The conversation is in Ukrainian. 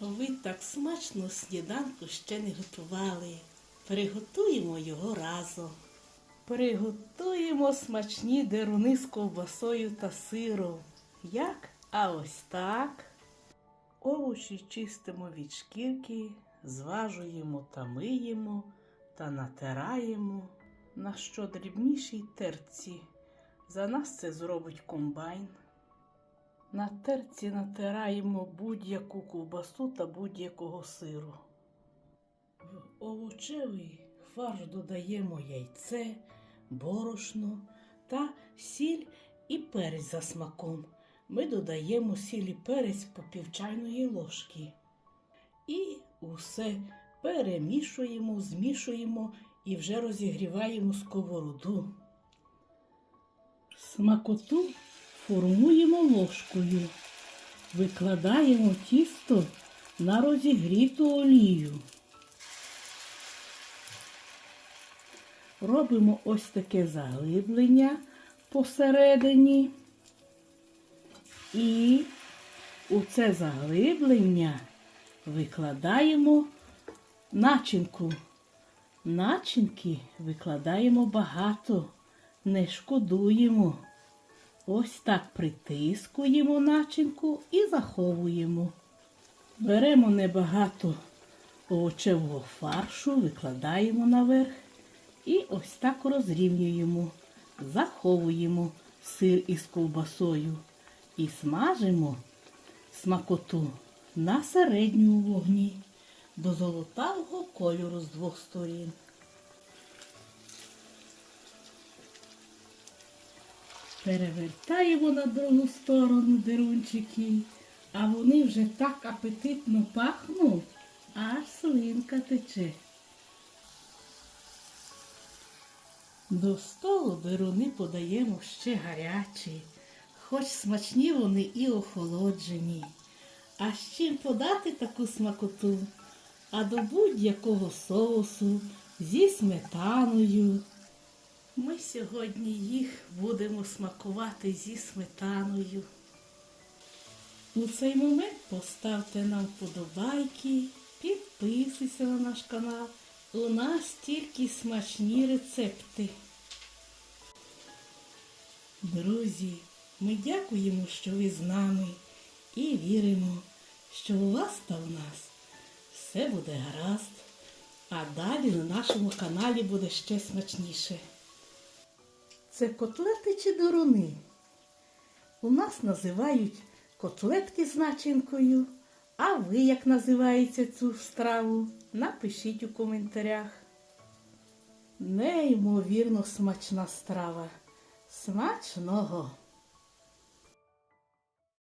Ви так смачно сніданку ще не готували. Приготуємо його разом. Приготуємо смачні деруни з ковбасою та сиром. Як? А ось так. Овочі чистимо від шкірки, зважуємо та миємо та натираємо на що дрібнішій терці. За нас це зробить комбайн. На терці натираємо будь-яку ковбасу та будь-якого сиру. В овочевий фарш додаємо яйце, борошно та сіль і перець за смаком. Ми додаємо сіль і перець по пів чайної ложки. І усе перемішуємо, змішуємо і вже розігріваємо сковороду. Смакоту формуємо ложкою. Викладаємо тісто на розігріту олію. Робимо ось таке заглиблення посередині. І у це заглиблення викладаємо начинку. Начинки викладаємо багато, не шкодуємо. Ось так притискуємо начинку і заховуємо. Беремо небагато овочевого фаршу, викладаємо наверх і ось так розрівнюємо, заховуємо сир із ковбасою і смажимо смакоту на середньому вогні до золотавого кольору з двох сторін. Перевертаємо на другу сторону дерунчики, а вони вже так апетитно пахнуть, аж слинка тече. До столу деруни подаємо ще гарячі, хоч смачні вони і охолоджені. А з чим подати таку смакоту? А до будь-якого соусу зі сметаною. Ми сьогодні їх будемо смакувати зі сметаною. У цей момент поставте нам вподобайки, підписуйся на наш канал. У нас тільки смачні рецепти. Друзі, ми дякуємо, що ви з нами і віримо, що у вас та у нас все буде гаразд, а далі на нашому каналі буде ще смачніше. Це котлети чи дуруни? У нас називають котлетки з начинкою. А ви як називаєте цю страву? Напишіть у коментарях. Неймовірно смачна страва. Смачного!